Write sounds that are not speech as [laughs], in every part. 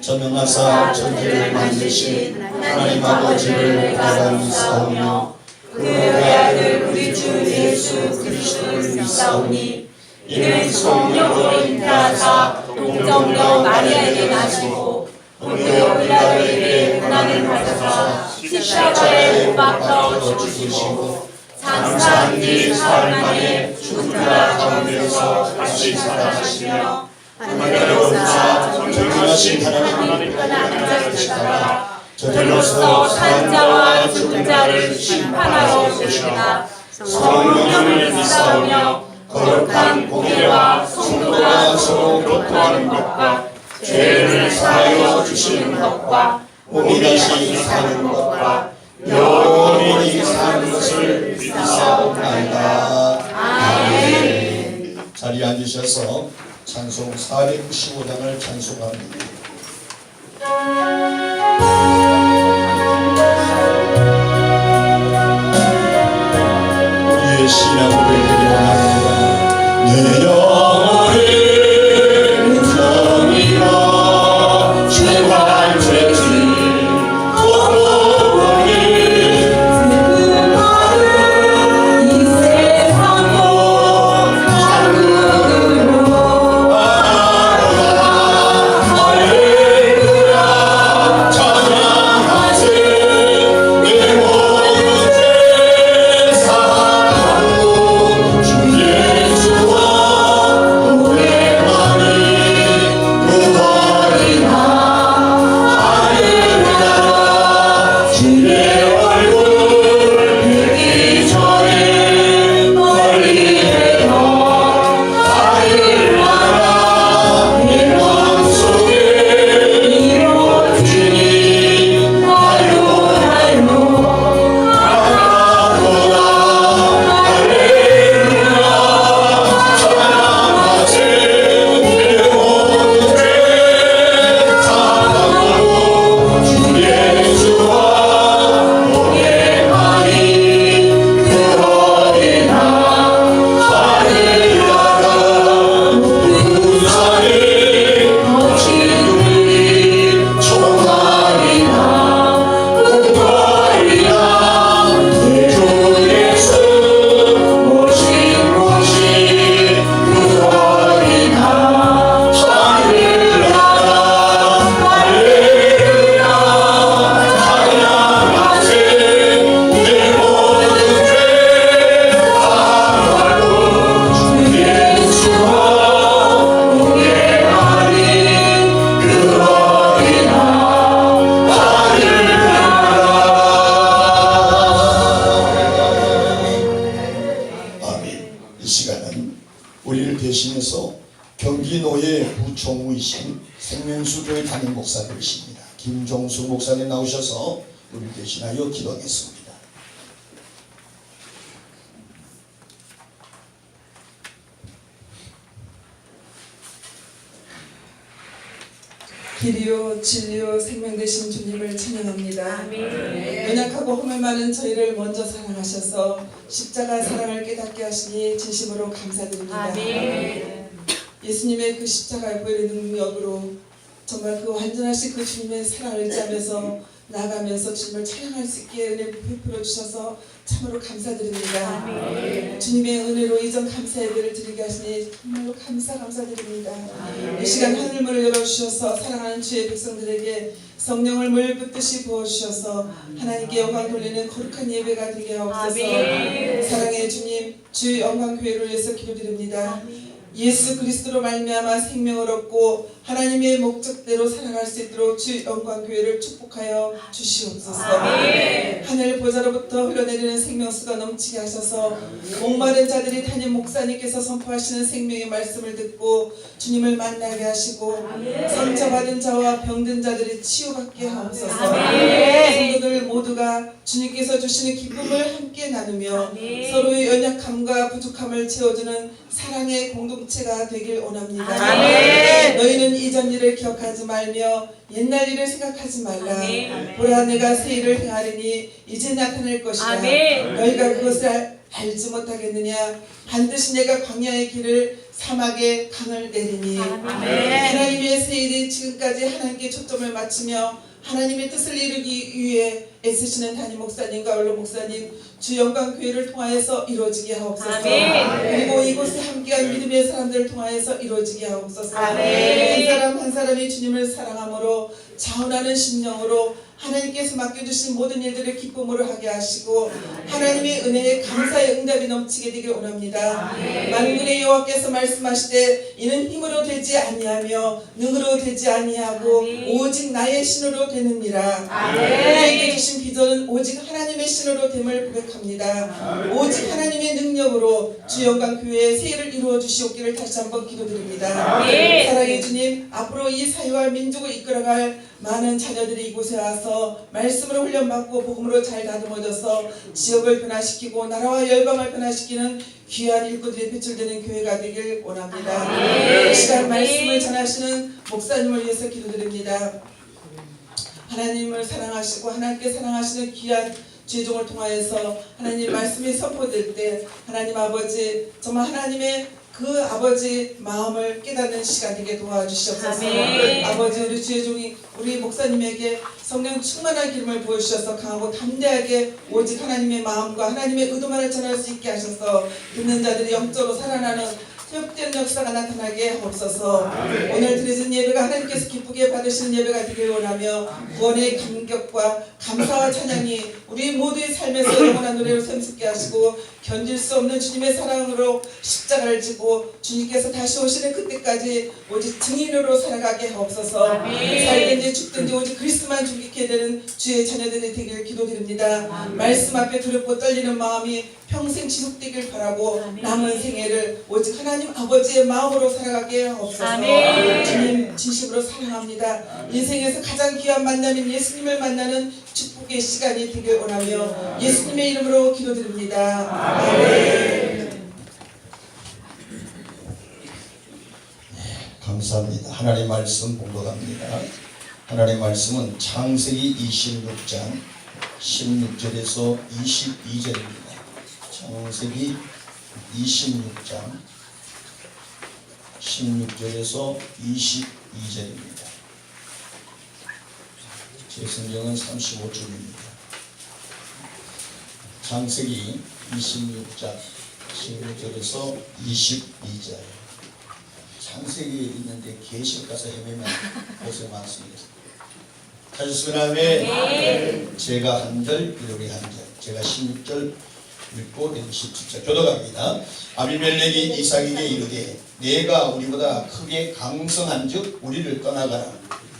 천사 천지를 만드신 하나님 아버지를 내가 감사하며 그의 아들 우리 주 예수 그리스도를 믿사오니 이는 성령으로 잉태하사 동정녀 마리아에게 나시고 본디오 빌라도에게 고난을 받으사 십자가에 못 박혀 죽으시고 장사한 뒤 사흘 만에 죽은 자 가운데서 다시 살아나시며 올라 전능하신 하나님 계시다가 저들로서 산자와 죽은 자를 심판하러 오시리라 성령을 믿사오며 거룩한 공예와 성도가 서로 교통하는 것과 죄를 사하여 주시는 것과 몸이 다시 사는 것과 영원히 사는 것을 믿사옵나이다 아멘 자리에 앉으셔서 찬송 495장을 찬송합니다 대신해서 경기노예 부총무이신 생명수교회 담임 목사님이십니다. 김종수 목사님 나오셔서 우리를 대신하여 기도하겠습니다. 길이요 진리요 생명 되신 주님을 찬양합니다. 연약하고 허물 많은 저희를 먼저 사랑하셔서 십자가 사랑을 깨닫게 하시니 진심으로 감사드립니다. 예수님의 그 십자가의 보혈의 능력으로 정말 그 완전하신 그 주님의 사랑을 짜면서 [laughs] 나가면서 주님을 찬양할 수 있게 은혜 베풀어 주셔서 참으로 감사드립니다. 주님의 은혜로 이전 감사 예배를 드리게 하시니 정말로 감사 감사드립니다. 이 시간 하늘 문을 열어 주셔서 사랑하는 주의 백성들에게 성령을 물 붓듯이 부어 주셔서 하나님께 영광 돌리는 거룩한 예배가 되게 하옵소서 사랑의 주님 주 영광 교회를 위해서 기도드립니다. 예수 그리스도로 말미암아 생명을 얻고 하나님의 목적대로 살아갈 수 있도록 주 영광 교회를 축복하여 주시옵소서. 하늘 보좌로부터 흘러내리는 생명수가 넘치게 하셔서 목마른 자들이 담임 목사님께서 선포하시는 생명의 말씀을 듣고 주님을 만나게 하시고 상처받은 자와 병든 자들이 치유받게 하옵소서. 성도들 모두가 주님께서 주시는 기쁨을 함께 나누며 서로의 연약함과 부족함을 채워주는 사랑의 공동 체가 되길 원합니다. 아멘. 너희는 이전 일을 기억하지 말며 옛날 일을 생각하지 말라. 아멘. 보라 내가 새 일을 행하리니 이제 나타낼 것이다. 아멘. 너희가 그것을 알- 알지 못하겠느냐 반드시 내가 광야의 길을 사막의 강을 내리니 하나님의 새 일이 지금까지 하나님께 초점을 맞추며 하나님의 뜻을 이루기 위해 애쓰시는 담임 목사님과 원로 목사님 주 영광 교회를 통하여서 이루어지게 하옵소서. 아멘. 그리고 이곳에 함께한 믿음의 사람들을 통하여서 이루어지게 하옵소서. 아멘. 한 사람 한 사람이 주님을 사랑함으로 자원하는 심령으로 하나님께서 맡겨주신 모든 일들을 기쁨으로 하게 하시고 하나님의 은혜에 감사의 응답이 넘치게 되길 원합니다. 만군의 여호와께서 말씀하시되 이는 힘으로 되지 아니하며 능으로 되지 아니하고. 오직 나의 신으로 되느니라. 아멘. 주신 비전은 오직 하나님의 신으로 됨을 고백합니다. 오직 하나님의 능력으로 주 영광 교회의 세일을 이루어 주시옵기를 다시 한번 기도드립니다. 아멘. 사랑의 주님, 앞으로 이 사회와 민족을 이끌어갈 많은 자녀들이 이곳에 와서 말씀으로 훈련받고 복음으로 잘 다듬어져서 지역을 변화시키고 나라와 열방을 변화시키는 귀한 일꾼들이 배출되는 교회가 되길 원합니다. 이 시간 말씀을 전하시는 목사님을 위해서 기도드립니다. 하나님을 사랑하시고 하나님께 사랑하시는 귀한 죄종을 통하여서 하나님 말씀이 선포될 때 하나님 아버지 정말 하나님의 그 아버지 마음을 깨닫는 시간 되게 도와주시옵소서. 아멘. 아버지 우리 죄종이 우리 목사님에게 성령 충만한 기름을 부어주셔서 강하고 담대하게 오직 하나님의 마음과 하나님의 의도만을 전할 수 있게 하셔서 듣는 자들이 영적으로 살아나는 회복되는 역사가 나타나게 하옵소서 오늘 드려진 예배가 하나님께서 기쁘게 받으시는 예배가 되길 원하며 구원의 감격과 감사와 찬양이 우리 모두의 삶에서 영원한 노래로 샘솟게 하시고 견딜 수 없는 주님의 사랑으로 십자가를 지고 주님께서 다시 오시는 그때까지 오직 증인으로 살아가게 하옵소서. 아멘. 살든지 죽든지 오직 그리스도만 죽이게 되는 주의 자녀들이 되기를 기도드립니다. 말씀 앞에 두렵고 떨리는 마음이 평생 지속되길 바라고 아멘. 남은 생애를 오직 하나님 아버지의 마음으로 살아가게 하옵소서 아멘. 주님 진심으로 사랑합니다 인생에서 가장 귀한 만남인 예수님을 만나는 축복의 시간이 되길 원하며 예수님의 이름으로 기도드립니다 아멘. 감사합니다. 하나님 말씀 봉독합니다. 하나님 말씀은 창세기 26장 16절에서 22절입니다. 창세기 26장 16절에서 22절입니다. 제 성경은 35쪽입니다. 창세기 26장 16절에서 22절 창세기에 있는데 계시록 가서 헤매면 고생 많습니다. 하셨으면 네. 제가 한 절, 여러분이 한 절, 제가 16절 여러분 17절 교도갑니다. 아비멜렉이 이삭에게 이르되 내가 우리보다 크게 강성한즉 우리를 떠나가라.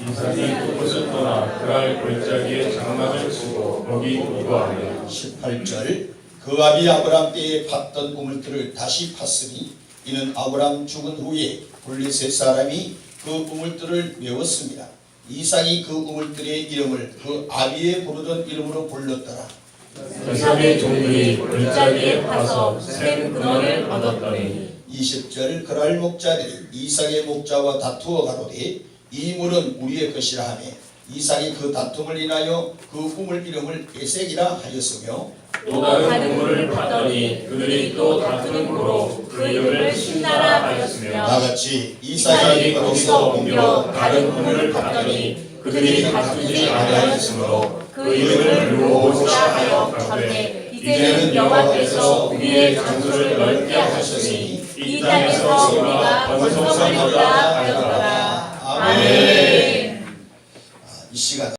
이삭이 그곳을 떠나 그랄 골짜기에 장막을 치고 거기 거주하며 18절 그 아비 아브람 때에 팠던 우물들을 다시 팠으니 이는 아브람 죽은 후에 블레셋 사람이 그 우물들을 메웠습니다. 이삭이 그 우물들의 이름을 그 아비의 부르던 이름으로 불렀더라. 이삭의 종들이 골짜기에 파서 샘 근원을 얻었더니 20절 그랄 목자들이 이삭의 목자와 다투어 가로되 이 물은 우리의 것이라 하며 이삭이 그 다툼을 인하여 그 우물 이름을 에색이라 하였으며 또 다른 우물을 봤더니 그들이 또 다투는 고로 그 이름을 신나라 하였으며 나같이 이삭이 이삭이 거기서 옮겨 다른 우물을 봤더니 그들이 다투지 아니하였으므로 그 이름을 르호보시라 하여 가되 이제는 여호와께서 우리의 장소를 넓게 하셨으니 이 땅에서 우리가 번성하리라 하였더라 아멘. 이 시간